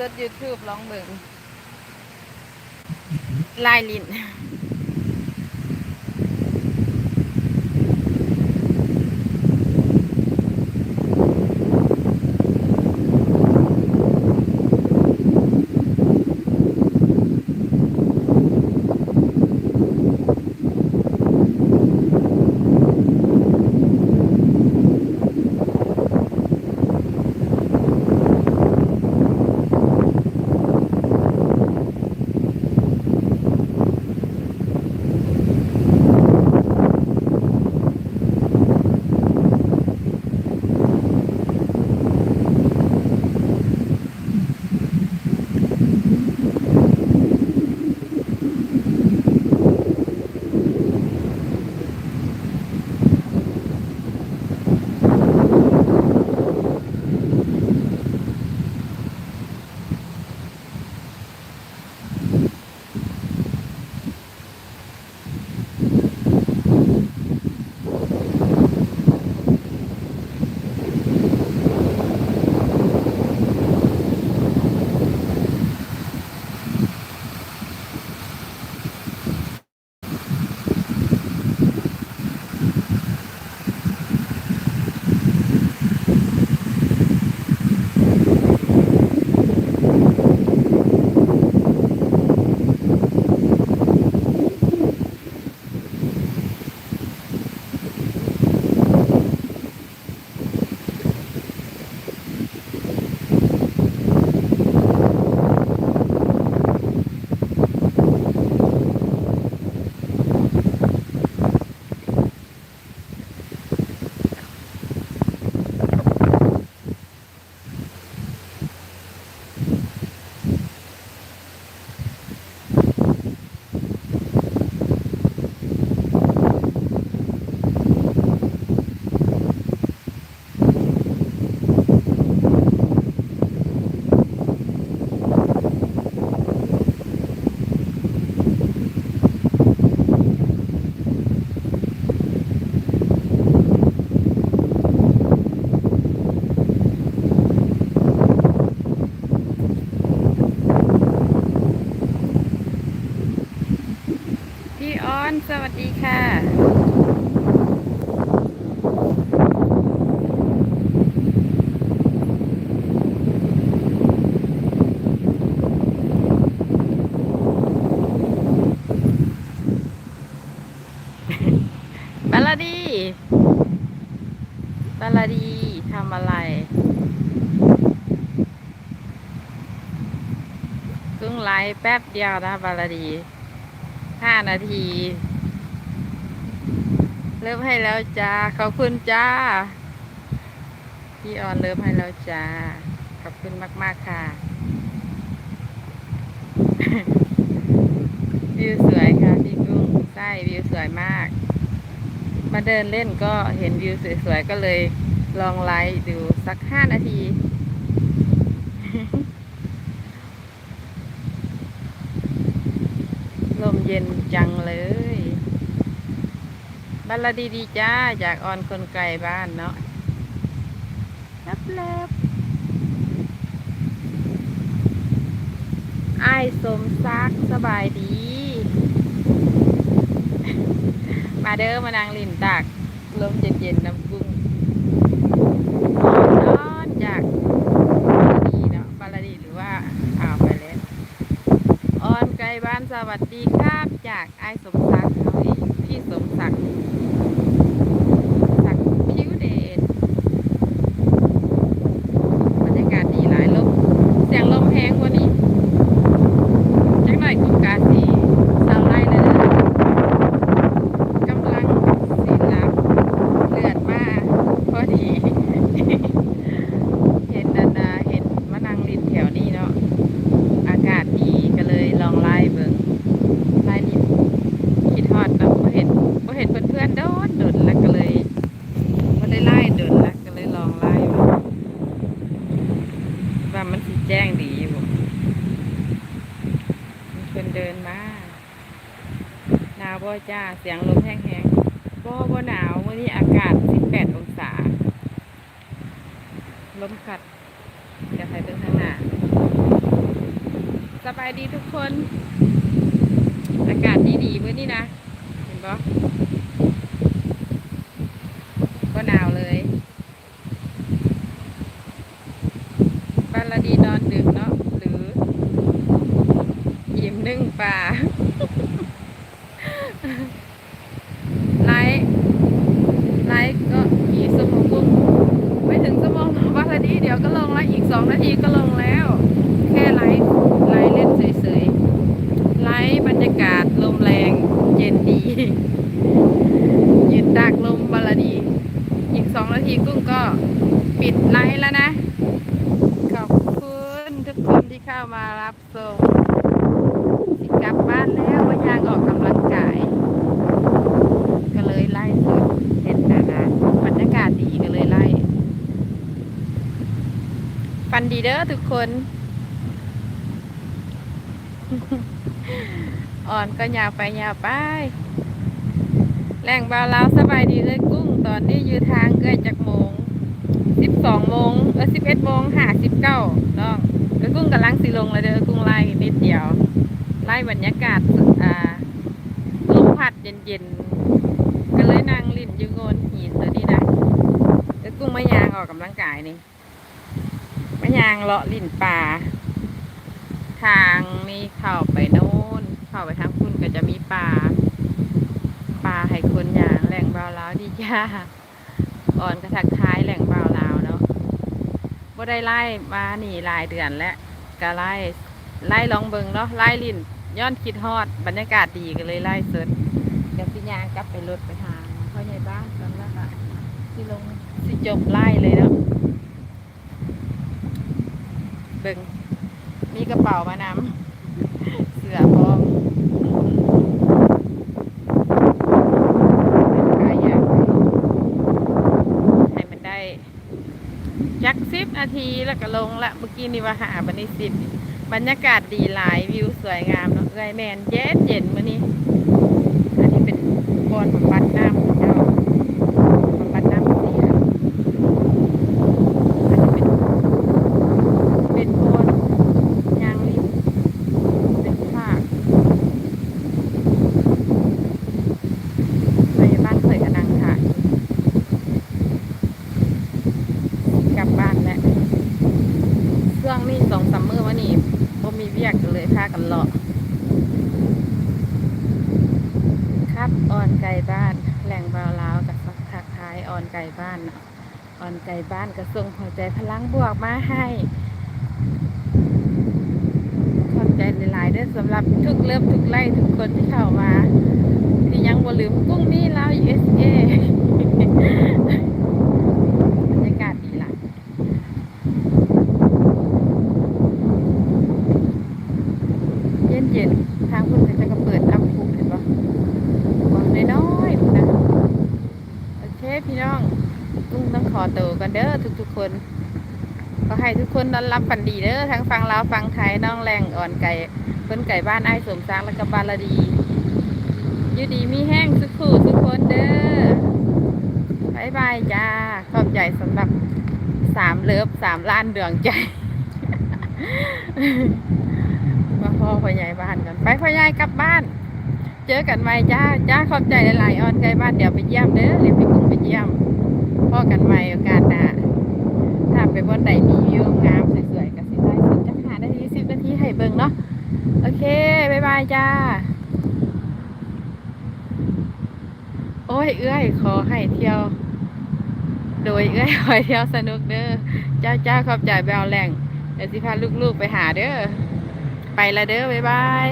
สด YouTube ลองเบิ่งลายลิ้น สวัสดีค่ะบาลาดีบาลาดีทำอะไรเพิ่งไลฟ์แป๊บเดียวนะบาลาดีห้านาที เริ่มให้แล้วจ้า ขอบคุณจ้า พี่ออนเริ่มให้แล้วจ้า ขอบคุณมาก ๆ ค่ะ วิวสวยค่ะพี่กุ้งใช่วิวสวยมาก มาเดินเล่นก็เห็นวิวสวย ๆ ก็เลยลองไลฟ์ดูสักห้านาที ลมเย็นจังเลย บ้านลดีดีจ้าจากออนคนไกลบ้านเนาะรับเลิบไอ้สมซักสบายดี มาเด้อมานางลินตากลมเย็นๆน้ำกุ้งนอนจากบาลาดีเนาะบาลาดีหรือว่าอ่าวไปแล้ว ออนไกล บ้านสวัสดีครับจากไอสมศักดิ์เขาเองพี่สมศักดิ์ศักดิ์ผิวเดชบรรยากาศดีหลายลมเสียงลมแห้งกว่านี้จักหน่อยกุกาสีสาวไล่เลยนะกำลังสีลับเลือดมาพอดี เห็นนานาเห็นมะนางรินแถวนี้เนาะ อากาศดีก็เลยลองไล่เบิ่งไล่นี่คิดฮอดเนาะบ่เห็นบ่เห็นเพื่อนๆโดนโดนแล้วก็เลยบ่ได้ไล่โดนแล้วก็เลยลองไล่เบิ่งว่ามันสิแจ้งดีอยู่บ่มีคนเดินมาหนาว บ่จ้า เสียงลมแห้งๆบ่บ่หนาววันนี้อากาศ 18 องศา ลมกัดจะไปเบิ่งข้างหน้า สบายดีทุกคน อากาศดีๆมื้อนี้นะ เห็นปะก็หนาวเลยบาลดีนอนดึกเนาะหรืออิ่มนึ่งปลา ไลฟ์ไลฟ์ก็อีกสมองกุ้งไม่ถึงสมองบานละ ดีเดี๋ยวก็ลงแล้วอีกสองนาทีก็ลงแล้ว แค่ไลฟ์ไลฟ์เล่นเฉยๆ ไลฟ์บรรยากาศลมแรงเย็นดี ยืนตากลมบาลาดี อีกสองนาทีกุ้งก็ปิดไลฟ์แล้วนะ ขอบคุณทุกคนที่เข้ามารับชมสิกลับบ้านแล้วว่ายางออกกำลังกาย ก็เลยไล่สุดเห็นนะนะบรรยากาศดีก็เลยไล่ันดีเด้อทุกคน อ่อนก็ยาวไปยาวไปแหล่งบาวลาสบายดีเลยกุ้ง ตอนนี้อยู่ทางเกือจากโมงสิบสองโมงเออสิบเอ็ดโมงห้าสิบเก้าน้องเออกุ้งกำลังสิลงเลยเด้อกุ้งไล่นิดเดียว ไล่บรรยากาศอ่าลมพัดเย็นๆก็เลยนั่งลิ้นอยู่โงนหินตัวนี้นะเออกุ้งไม่ยางออกกำลังกายนี่ ยางเลาะลิ้นป่า ทางนี้เข้าไปโน่นเข้าไปทางคุณก็จะมีป่า ป่าให้คนยางแหล่งบาวลาวดีจ้าอ่อนกระทักท้ายแหล่งบาวลาวเนาะบ่ได้ไล่มาหนีหลายเดือนแล้วก็ไล่ไล่ลองเบิงเนาะไล่ลิ่นย้อนคิดฮอด บรรยากาศดีก็เลยไล่เสร็จเดี๋ยวพี่ยางกลับไปรถไปทางพ่อใหญ่บ้านตอนนั้นอะที่ลงสิจบไล่เลยเนาะ เบิงมีกระเป๋ามานำเสื้อพร้อมเป็นขายางให้มันได้จักสิบนาทีแล้วก็ลงละเมื่อกี้นี่ว่าหาบันนี้สิบบรรยากาศดีหลายวิวสวยงามเนาะเอ้ยแมนเย็นเย็นมื่อนี้อันนี้เป็นบอนบำบัดน้ำของเจ้าบำบัดน้ำเสียอันนี้เป็น เป็นบอนยางริม เป็นภาคไปบ้านเคยกระนังถ่ายกลับบ้านแล้วเครื่องนี่สองซัมเมอร์วะนี่บ่มีเวียกกันเลยพากันเลาะครับออนไก่บ้าน แหล่งบาวลาวกับสักทักทายออนไก่บ้านเนาะอนไก่บ้านก็ส่งหัวใจพลังบวกมาให้ขอบใจหลายๆด้วยสำหรับทุกเลิฟทุกไล่ทุกคนที่เข้ามา ที่ยังบ่ลืมกุ้งนี่แล้ว USA บรรยากาศดีล่ะเย็นเย็นๆทางคุณก็จะก็เปิดน้ำพุเห็นปะบอกน้อยๆนะโอเคพี่น้อง กุ้งต้องขอตัว กันเด้อทุกๆคนก็ให้ทุกคนนอนรับฝันดีเด้อทั้งฟังลาวฟังไทยน้องแรงอ่อนไก่เพิ่นไก่บ้านไอ้สมสร้างแล้วก็บาลดีอยู่ดีมีแห้งสุขูทุกคนเด้อบายบายจ้าขอบใจสำหรับสามเลิฟสามล้านเดวงใจ มาพ่อพ่อใหญ่บ้านกัน ไปพ่อใหญ่กลับบ้าน เจอกันใหม่จ้า จ้าขอบใจหลายๆอ่อนไก่บ้านเดี๋ยวไปเยี่ยมเด้อเรียกไปกุ้งไปเยี่ยม พ่อกันใหม่โอกาสหน้าถ้าไปบนไหนมีวิวงามสวยๆก็สิได้สุดจะหานาทีสิบนาทีให้เบิ่งเนาะโอเคบ๊ายบายจ้า โอ้ยเอื้อยขอให้เที่ยว โดยเอื้อยขอให้เที่ยวสนุกเด้อเจ้าเจ้าขอบใจแบวแหล่งเดี๋ยวสิพาลูกๆไปหาเด้อไปละเด้อบ๊ายบาย